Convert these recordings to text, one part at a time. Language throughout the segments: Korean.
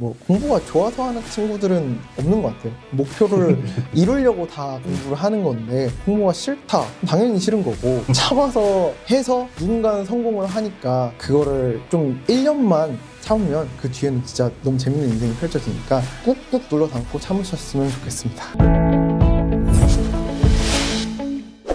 뭐 공부가 좋아서 하는 친구들은 없는 것 같아요. 목표를 이루려고 다 공부를 하는 건데 공부가 싫다. 당연히 싫은 거고 참아서 해서 누군가는 성공을 하니까 그거를 좀 1년만 참으면 그 뒤에는 진짜 너무 재밌는 인생이 펼쳐지니까 꾹꾹 눌러 담고 참으셨으면 좋겠습니다.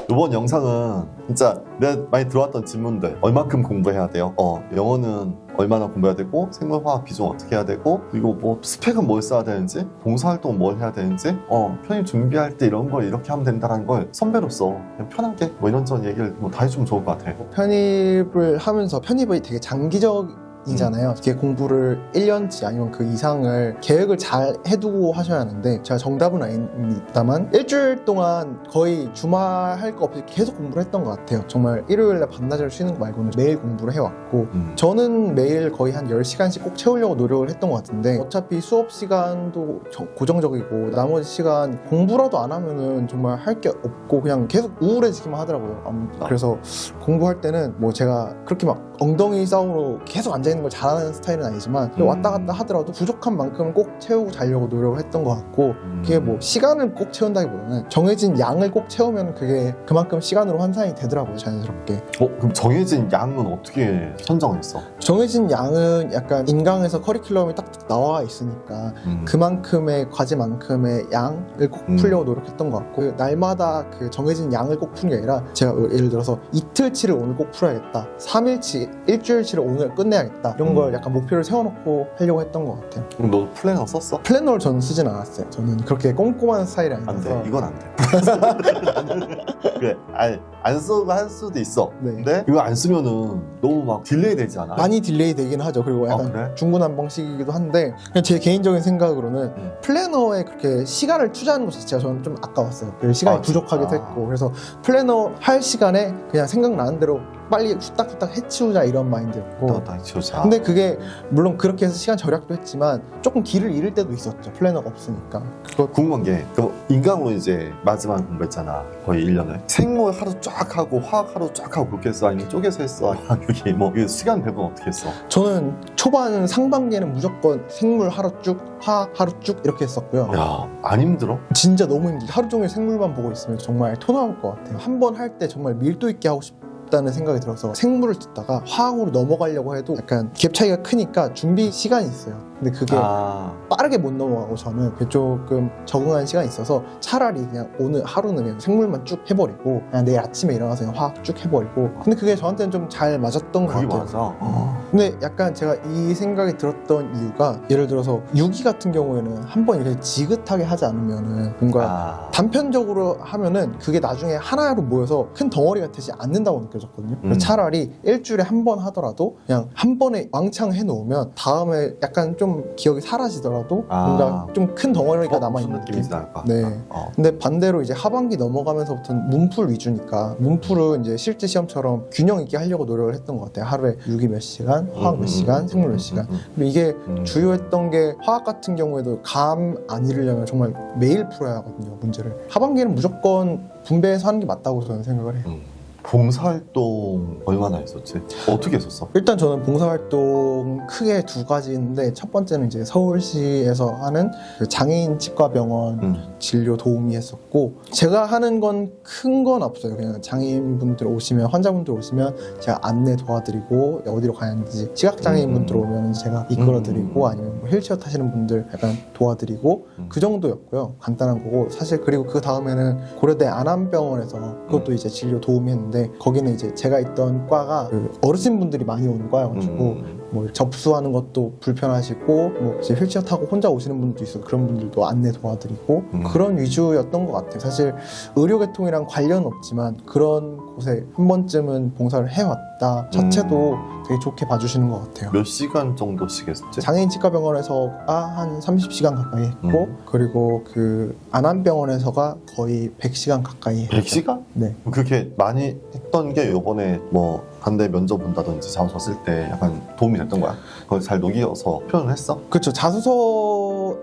이번 영상은 진짜 내가 많이 들어왔던 질문들 얼마큼 공부해야 돼요? 어 영어는 얼마나 공부해야 되고 생물화학 비중 어떻게 해야 되고 그리고 뭐 스펙은 뭘 써야 되는지 봉사활동 뭘 해야 되는지 어 편입 준비할 때 이런 걸 이렇게 하면 된다는 걸 선배로서 그냥 편하게 뭐 이런저런 얘기를 뭐 다 해주면 좋을 것 같아 편입을 하면서 편입이 되게 장기적 이잖아요. 이게 공부를 1년치 아니면 그 이상을 계획을 잘 해두고 하셔야 하는데 제가 정답은 아닙니다만 일주일 동안 거의 주말 할 거 없이 계속 공부를 했던 것 같아요. 정말 일요일날 반나절 쉬는 거 말고는 매일 공부를 해왔고 음. 저는 매일 거의 한 10시간씩 꼭 채우려고 노력을 했던 것 같은데 어차피 수업 시간도 저- 고정적이고 나머지 시간 공부라도 안 하면은 정말 할 게 없고 그냥 계속 우울해지기만 하더라고요. 아무- 그래서 공부할 때는 뭐 제가 그렇게 막 엉덩이 싸움으로 계속 앉아있는 걸 잘하는 스타일은 아니지만 음. 왔다 갔다 하더라도 부족한 만큼 꼭 채우고 자려고 노력을 했던 것 같고 그게 뭐 시간을 꼭 채운다기보다는 정해진 양을 꼭 채우면 그게 그만큼 시간으로 환산이 되더라고요 자연스럽게 어 그럼 정해진 양은 어떻게 선정했어? 정해진 양은 약간 인강에서 커리큘럼이 딱 나와 있으니까 음. 그만큼의 과제만큼의 양을 꼭 음. 풀려고 노력했던 것 같고 그 날마다 그 정해진 양을 꼭 푸는 게 아니라 제가 예를 들어서 이틀치를 오늘 꼭 풀어야겠다 3일치 일주일치를 오늘 끝내야겠다 이런 음. 걸 약간 목표를 세워놓고 하려고 했던 것 같아요 그럼 너 플래너 썼어? 플래너를 저는 쓰진 않았어요 저는 그렇게 꼼꼼한 스타일이 아니라서 안 돼 이건 안돼 그래 아니, 안 쓰고 할 수도 있어 네. 근데 이거 안 쓰면은 너무 막 딜레이 되지 않아? 많이 딜레이 되긴 하죠 그리고 약간 아, 그래? 중구난방식이기도 한데 그냥 제 개인적인 생각으로는 음. 플래너에 그렇게 시간을 투자하는 것 자체가 저는 좀 아까웠어요. 시간이 아, 부족하기도 진짜? 했고 그래서 플래너 할 시간에 그냥 생각나는 대로 빨리 후딱후딱 해치우자 이런 마인드였고 나다 치우자 근데 그게 물론 그렇게 해서 시간 절약도 했지만 조금 길을 잃을 때도 있었죠. 플래너가 없으니까 그거 궁금한 게, 그 인강으로 이제 마지막 공부했잖아. 거의 1년을. 생물 하루 쫙 하고, 화학 하루 쫙 하고 그렇게 했어? 아니면 쪼개서 했어? 아니면 그게 뭐, 이게 시간 배분 어떻게 했어? 저는 초반 상반기에는 무조건 생물 하루 쭉, 화학 하루 쭉 이렇게 했었고요. 야, 안 힘들어? 진짜 너무 힘들어. 하루 종일 생물만 보고 있으면 정말 토 나올 것 같아요. 한 번 할 때 정말 밀도 있게 하고 싶 다는 생각이 들어서 생물을 듣다가 화학으로 넘어가려고 해도 약간 갭 차이가 크니까 준비 시간이 있어요. 근데 그게 아, 빠르게 못 넘어가고 저는 그게 조금 적응하는 시간이 있어서 차라리 그냥 오늘 하루는 그냥 생물만 쭉 해버리고 그냥 내일 아침에 일어나서 그냥 화학 쭉 해버리고 근데 그게 저한테는 좀 잘 맞았던 것 그게 같아요. 맞아. 어. 근데 약간 제가 이 생각이 들었던 이유가 예를 들어서 유기 같은 경우에는 한 번 이렇게 지긋하게 하지 않으면은 뭔가 아, 단편적으로 하면은 그게 나중에 하나로 모여서 큰 덩어리가 되지 않는다고 느껴졌거든요. 그래서 음. 차라리 일주일에 한 번 하더라도 그냥 한 번에 왕창 해놓으면 다음에 약간 좀 기억이 사라지더라도 아. 뭔가 좀 큰 덩어리가 어, 남아 있는 무슨 느낌인지 알것 같다. 네. 어. 근데 반대로 이제 하반기 넘어가면서부터는 문풀 위주니까 문풀은 이제 실제 시험처럼 균형 있게 하려고 노력을 했던 것 같아요. 하루에 유기 몇 시간, 화학 음, 몇 시간, 음, 생물 음, 몇 시간. 음, 그리고 이게 음. 주요했던 게 화학 같은 경우에도 감안 잃으려면 정말 매일 풀어야 하거든요 문제를 하반기에는 무조건 분배해서 하는 게 맞다고 저는 생각을 해요 음. 봉사활동 얼마나 했었지? 어떻게 했었어? 일단 저는 봉사활동 크게 두 가지 있는데 첫 번째는 이제 서울시에서 하는 그 장애인 치과 병원 음. 진료 도우미 했었고 제가 하는 건 큰 건 없어요 그냥 장애인분들 오시면 환자분들 오시면 제가 안내 도와드리고 어디로 가야 하는지 시각 장애인분들 음. 오면 제가 이끌어드리고 음. 아니면 뭐 휠체어 타시는 분들 약간 도와드리고 음. 그 정도였고요 간단한 거고 사실 그리고 그 다음에는 고려대 안암병원에서 그것도 음. 이제 진료 도우미 했는데 거기는 이제 제가 있던 과가 그 어르신분들이 많이 오는 과여가지고 음. 뭐 접수하는 것도 불편하시고 뭐 이제 휠체어 타고 혼자 오시는 분들도 있어 그런 분들도 안내 도와드리고 음. 그런 위주였던 것 같아요. 사실 의료계통이랑 관련 없지만 그런 곳에 한 번쯤은 봉사를 해왔다 자체도 되게 좋게 봐주시는 것 같아요. 몇 시간 정도씩 했었지? 장애인 치과병원에서가 한 30시간 가까이 했고 음. 그리고 그 안암병원에서가 거의 100시간 가까이 했죠. 100시간? 네. 그렇게 많이 했던 게 요번에 뭐 반대 면접 본다든지 자소서 쓸 때 약간 도움이 됐던 거야? 그걸 잘 녹여서 표현을 했어? 그렇죠. 자소서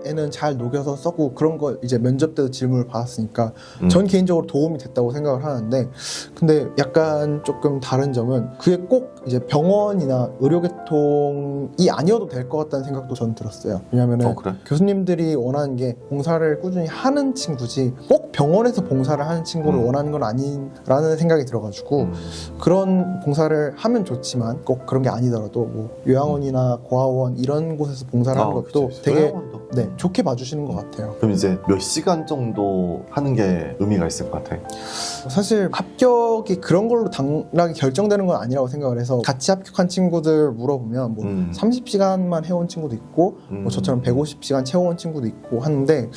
에는 잘 녹여서 썼고 그런 거 이제 면접 때도 질문을 받았으니까 음. 전 개인적으로 도움이 됐다고 생각을 하는데 근데 약간 조금 다른 점은 그게 꼭 이제 병원이나 의료계통이 아니어도 될 것 같다는 생각도 저는 들었어요. 왜냐면은 어 그래? 교수님들이 원하는 게 봉사를 꾸준히 하는 친구지 꼭 병원에서 봉사를 하는 친구를 음. 원하는 건 아니라는 생각이 들어가지고 음. 그런 봉사를 하면 좋지만 꼭 그런 게 아니더라도 뭐 요양원이나 고아원 이런 곳에서 봉사를 하는 아, 것도 그치. 되게 요 좋게 봐주시는 것 같아요. 그럼 이제 몇 시간 정도 하는 게 의미가 있을 것 같아? 사실 합격이 그런 걸로 당락이 결정되는 건 아니라고 생각을 해서 같이 합격한 친구들 물어보면 뭐 음. 30시간만 해온 친구도 있고 음. 뭐 저처럼 150시간 채워온 친구도 있고 하는데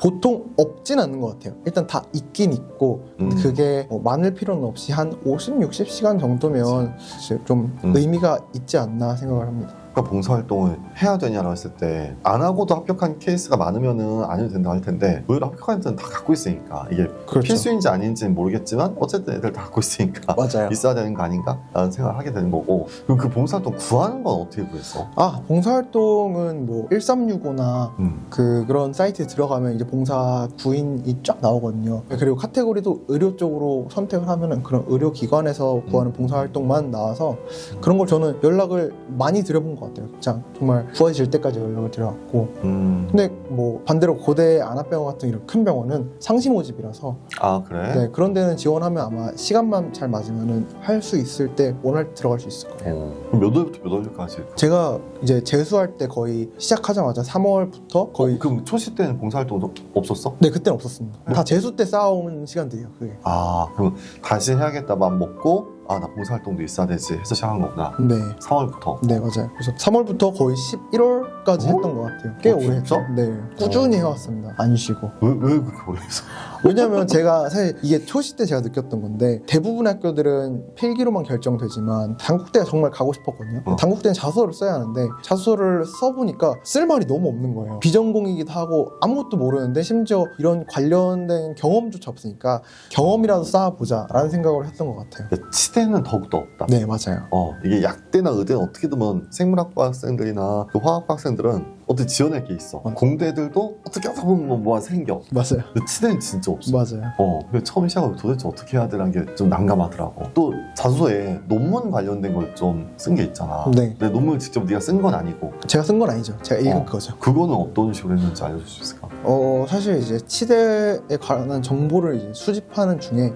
보통 없진 않는 것 같아요. 일단 다 있긴 있고 음. 그게 뭐 많을 필요는 없이 한 50, 60시간 정도면 좀 음. 의미가 있지 않나 생각을 합니다. 그러니까 봉사활동을 해야 되냐라고 했을 때 안 하고도 합격한 케이스가 많으면은 안 해도 된다 할 텐데 의외로 합격한 애들은 다 갖고 있으니까 이게 그렇죠. 필수인지 아닌지는 모르겠지만 어쨌든 애들 다 갖고 있으니까 맞아요. 있어야 되는 거 아닌가? 라는 생각을 하게 되는 거고 그럼 그 봉사활동 구하는 건 어떻게 구했어? 아 봉사활동은 뭐 1365나 음. 그 그런 사이트에 들어가면 이제 봉사 구인이 쫙 나오거든요. 그리고 카테고리도 의료 쪽으로 선택을 하면은 그런 의료 기관에서 구하는 봉사 활동만 나와서 그런 걸 저는 연락을 많이 드려본 것 같아요. 그냥 정말 구해질 때까지 연락을 드려왔고. 음. 근데 뭐 반대로 고대 안압병원 같은 이런 큰 병원은 상시 모집이라서 아 그래? 네, 그런 데는 지원하면 아마 시간만 잘 맞으면은 할 수 있을 때 원할 때 들어갈 수 있을 거예요. 어. 그럼 몇 월부터 몇 월까지? 제가 이제 재수할 때 거의 시작하자마자 3월부터 거의 어, 그럼 초시 때는 봉사활동도 없었어? 네 그때는 없었습니다. 다 재수 때 쌓아온 시간들이에요. 그게. 아 그럼 다시 해야겠다 마음 먹고 아 나 봉사활동도 있어야 되지 해서 시작한 거구나 네. 3월부터 네 맞아요. 그래서 3월부터 거의 11월까지 어? 했던 것 같아요. 꽤 어, 오래 했죠. 진짜? 네 꾸준히 해왔습니다. 안 쉬고. 왜, 왜 그렇게 오래 했어? 왜냐면 제가 사실 이게 초시 때 제가 느꼈던 건데 대부분 학교들은 필기로만 결정되지만 단국대가 정말 가고 싶었거든요. 어. 단국대는 자소서를 써야 하는데 자소서를 써보니까 쓸 말이 너무 없는 거예요. 비전공이기도 하고 아무것도 모르는데 심지어 이런 관련된 경험조차 없으니까 경험이라도 쌓아보자라는 생각을 했던 것 같아요. 치대는 더욱더 없다 네 맞아요. 어 이게 약대나 의대는 어떻게든 생물학과 학생들이나 그 화학과 학생들은 어떻게 지원할 게 있어 맞아. 공대들도 어떻게 하다 보면 뭐 뭐가 생겨 맞아요. 근데 치대는 진짜 없어 맞아요. 어, 근데 처음 시작하면 도대체 어떻게 해야 되라는 게 좀 난감하더라고. 또 자소서에 논문 관련된 걸 좀 쓴 게 있잖아. 네. 근데 논문을 직접 네가 쓴 건 아니고 제가 쓴 건 아니죠. 제가 읽은 어. 거죠. 그거는 어떤 식으로 했는지 알려줄 수 있을까? 어 사실 이제 치대에 관한 정보를 이제 수집하는 중에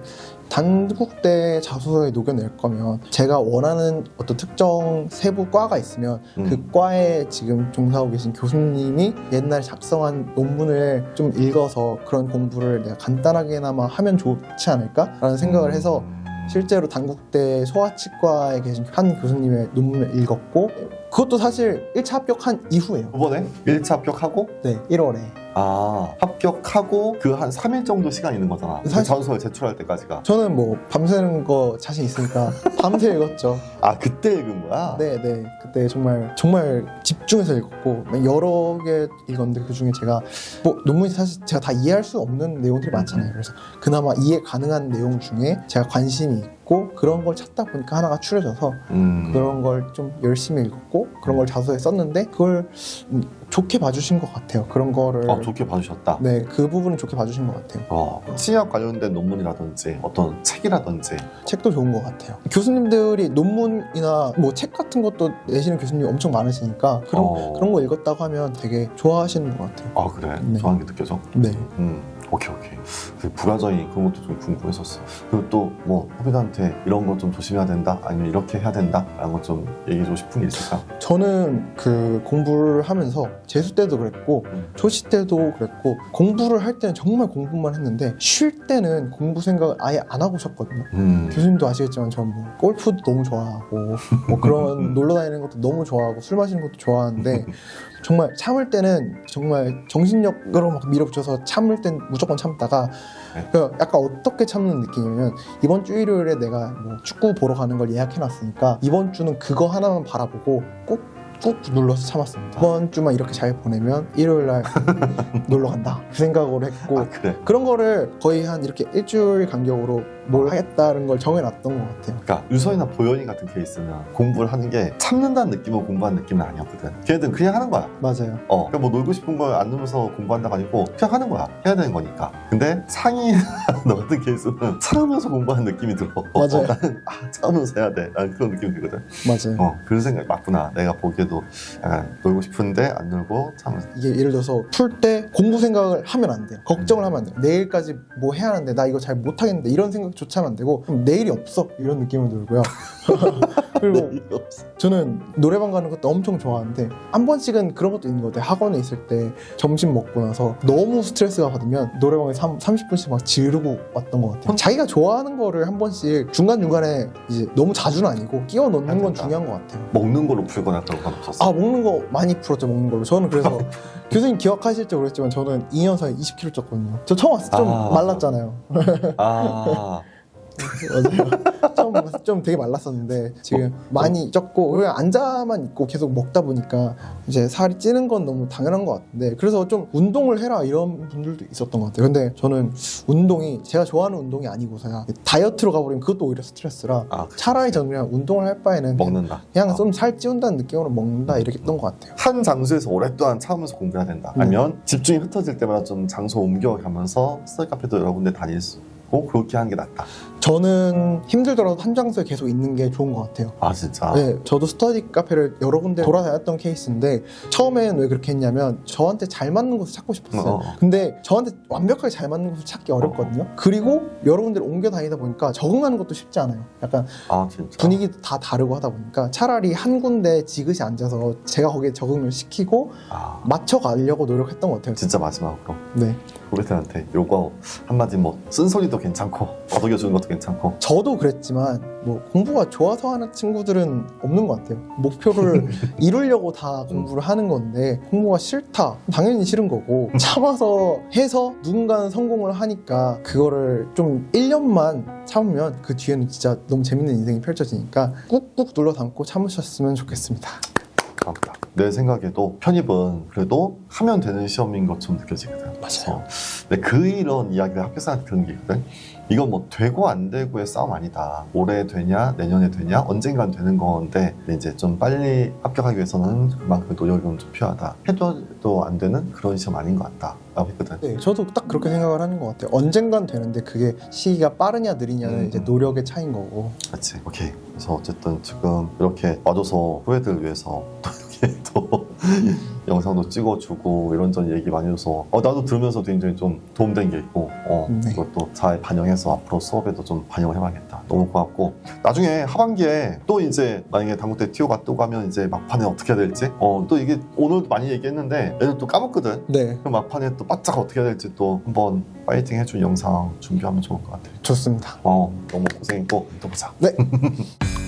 단국대 자소서에 녹여낼 거면 제가 원하는 어떤 특정 세부 과가 있으면 음. 그 과에 지금 종사하고 계신 교수님이 옛날에 작성한 논문을 좀 읽어서 그런 공부를 내가 간단하게나마 하면 좋지 않을까라는 생각을 해서 음. 실제로 단국대 소아치과에 계신 한 교수님의 논문을 읽었고 그것도 사실 1차 합격한 이후에요. 이번에 1차 합격하고 네, 1월에. 아 합격하고 그 한 3일 정도 시간 있는 거잖아. 그 사실- 자소서를 제출할 때까지가. 저는 뭐 밤새는 거 자신 있으니까 밤새 읽었죠. 아 그때 읽은 거야? 네, 네. 그때 정말 정말 집중해서 읽었고 여러 개 읽었는데 그 중에 제가 뭐 논문이 사실 제가 다 이해할 수 없는 내용들이 많잖아요. 그래서 그나마 이해 가능한 내용 중에 제가 관심이 있고 그런 걸 찾다 보니까 하나가 추려져서 음. 그런 걸 좀 열심히 읽었고 그런 걸 자소에 썼는데 그걸 음, 좋게 봐주신 것 같아요. 그런 거를 어 좋게 봐주셨다. 네, 그 부분은 좋게 봐주신 것 같아요. 어, 치약 관련된 논문이라든지 어떤 책이라든지 책도 좋은 것 같아요. 교수님들이 논문이나 뭐 책 같은 것도 내시는 교수님이 엄청 많으시니까 그런 어. 그런 거 읽었다고 하면 되게 좋아하시는 것 같아요. 아 그래 네. 좋아하는 게 느껴져? 네. 음 오케이 오케이 그 부가적인 그런 것도 좀 궁금했었어 그리고 또 뭐 후배들한테 이런 거 좀 조심해야 된다 아니면 이렇게 해야 된다 라는 거 좀 얘기해주고 싶은 게 있을까? 저는 그 공부를 하면서 재수 때도 그랬고 음. 초시 때도 그랬고 공부를 할 때는 정말 공부만 했는데 쉴 때는 공부 생각을 아예 안 하고 쉬었거든요. 음. 교수님도 아시겠지만 저는 뭐 골프도 너무 좋아하고 뭐 그런 놀러 다니는 것도 너무 좋아하고 술 마시는 것도 좋아하는데 정말 참을 때는 정말 정신력으로 막 밀어붙여서 참을 땐 무조건 참다가 네. 그 약간 어떻게 참는 느낌이냐면 이번 주 일요일에 내가 뭐 축구 보러 가는 걸 예약해놨으니까 이번 주는 그거 하나만 바라보고 꼭 꾹 눌러서 참았습니다. 이번 주만 이렇게 잘 보내면 일요일 날 놀러 간다. 그 생각으로 했고 아 그래. 그런 거를 거의 한 이렇게 일주일 간격으로 뭘 하겠다는 걸 정해놨던 것 같아요. 그러니까 유서이나 보현이 같은 케이스는 공부를 하는 게 참는다는 느낌으로 공부하는 느낌은 아니었거든. 걔네들은 그냥 하는 거야. 맞아요. 어, 그러니까 뭐 놀고 싶은 걸안 누면서 공부한다가 아니고 그냥 하는 거야. 해야 되는 거니까. 근데 상이 너 같은 케이스는 참으면서 공부하는 느낌이 들어. 맞아요. 어, 나는 아, 참으면서 해야 돼. 나는 그런 느낌이 들거든. 맞아요. 어, 그런 생각이 맞구나. 내가 보기에 도 약간 놀고 싶은데 안 놀고 참으면서. 이게 예를 들어서 풀 때 공부 생각을 하면 안 돼요. 걱정을 하면 안 돼요. 내일까지 뭐 해야 하는데 나 이거 잘 못하겠는데 이런 생각조차 하면 안 되고 그럼 내일이 없어 이런 느낌이 들고요. 그리고. 저는 노래방 가는 것도 엄청 좋아하는데 한 번씩은 그런 것도 있는 것 같아요. 학원에 있을 때 점심 먹고 나서 너무 스트레스가 받으면 노래방에 30분씩 막 지르고 왔던 것 같아요. 자기가 좋아하는 거를 한 번씩 중간중간에 이제 너무 자주는 아니고 끼워 넣는 건. 중요한 것 같아요. 먹는 걸로 풀거나 그런 건 없었어. 아 먹는 거 많이 풀었죠 먹는 걸로 저는 그래서 교수님 기억하실지 모르겠지만 저는 2년 사이에 20kg 쪘거든요 저 처음 왔을 때 좀 아. 말랐잖아요 아, 맞아요 처음 좀 되게 말랐었는데 지금 많이 쪘고 그냥 앉아만 있고 계속 먹다 보니까 이제 살이 찌는 건 너무 당연한 것 같은데 그래서 좀 운동을 해라 이런 분들도 있었던 것 같아요 근데 저는 운동이 제가 좋아하는 운동이 아니고서야 다이어트로 가버리면 그것도 오히려 스트레스라 아 그치. 차라리 저는 그냥 운동을 할 바에는 먹는다. 그냥 어. 좀살 찌운다는 느낌으로 먹는다 이렇게 했던 것 같아요 한 장소에서 오랫동안 참으면서 공부해야 된다. 네. 아니면 집중이 흩어질 때마다 좀 장소 옮겨가면서 스터디 카페도 여러 군데 다닐 수 있고 그렇게 하는 게 낫다. 저는 힘들더라도 한 장소에 계속 있는 게 좋은 것 같아요. 아 진짜. 네, 저도 스터디 카페를 여러 군데 돌아다녔던 케이스인데 처음엔 왜 그렇게 했냐면 저한테 잘 맞는 곳을 찾고 싶었어요. 어. 근데 저한테 완벽하게 잘 맞는 곳을 찾기 어렵거든요. 그리고 여러 군데를 옮겨 다니다 보니까 적응하는 것도 쉽지 않아요. 약간 아. 분위기도 다 다르고 하다 보니까 차라리 한 군데 지그시 앉아서 제가 거기에 적응을 시키고 아 맞춰 가려고 노력했던 것 같아요. 진짜 마지막으로 네. 후배들한테 요거 한마디 뭐 쓴소리도 괜찮고 어덕여주는 것도 괜찮고 저도 그랬지만 뭐 공부가 좋아서 하는 친구들은 없는 것 같아요. 목표를 이루려고 다 공부를 하는 건데 공부가 싫다. 당연히 싫은 거고 참아서 해서 누군가는 성공을 하니까 그거를 좀 1년만 참으면 그 뒤에는 진짜 너무 재밌는 인생이 펼쳐지니까 꾹꾹 눌러 담고 참으셨으면 좋겠습니다. 내 생각에도 편입은 그래도 하면 되는 시험인 것처럼 느껴지거든. 맞아요. 어, 근데 그 이런 이야기를 학교생한테 들은 게 있거든. 이건 뭐 되고 안 되고의 싸움 아니다. 올해 되냐, 내년에 되냐, 언젠간 되는 건데 근데 이제 좀 빨리 합격하기 위해서는 그만큼 노력이 좀 필요하다. 해도 또안 되는 그런 시험 아닌 것 같다. 라고 했거든. 네, 저도 딱 그렇게 생각을 하는 것 같아요. 언젠간 되는데 그게 시기가 빠르냐 느리냐는 음. 이제 노력의 차이인 거고. 그렇지. 오케이. 그래서 어쨌든 지금 이렇게 와줘서 후배들을 위해서 또 이렇게 또 영상도 찍어주고 이런저런 얘기 많이 해줘서 어, 나도 들으면서 굉장히 좀 도움된 게 있고 어, 네. 이것도 잘 반영해서 앞으로 수업에도 좀 반영을 해봐야겠다. 너무 고맙고 나중에 하반기에 또 이제 만약에 당구대 티오가 또 가면 이제 막판에 어떻게 해야 될지 어, 또 이게 오늘도 많이 얘기했는데 얘는 또 까먹거든. 네, 그 막판에 또 바짝 어떻게 해야 될지 또 한번 파이팅 해준 영상 준비하면 좋을 것 같아. 좋습니다. 어, 너무 고생했고 또 보자. 네.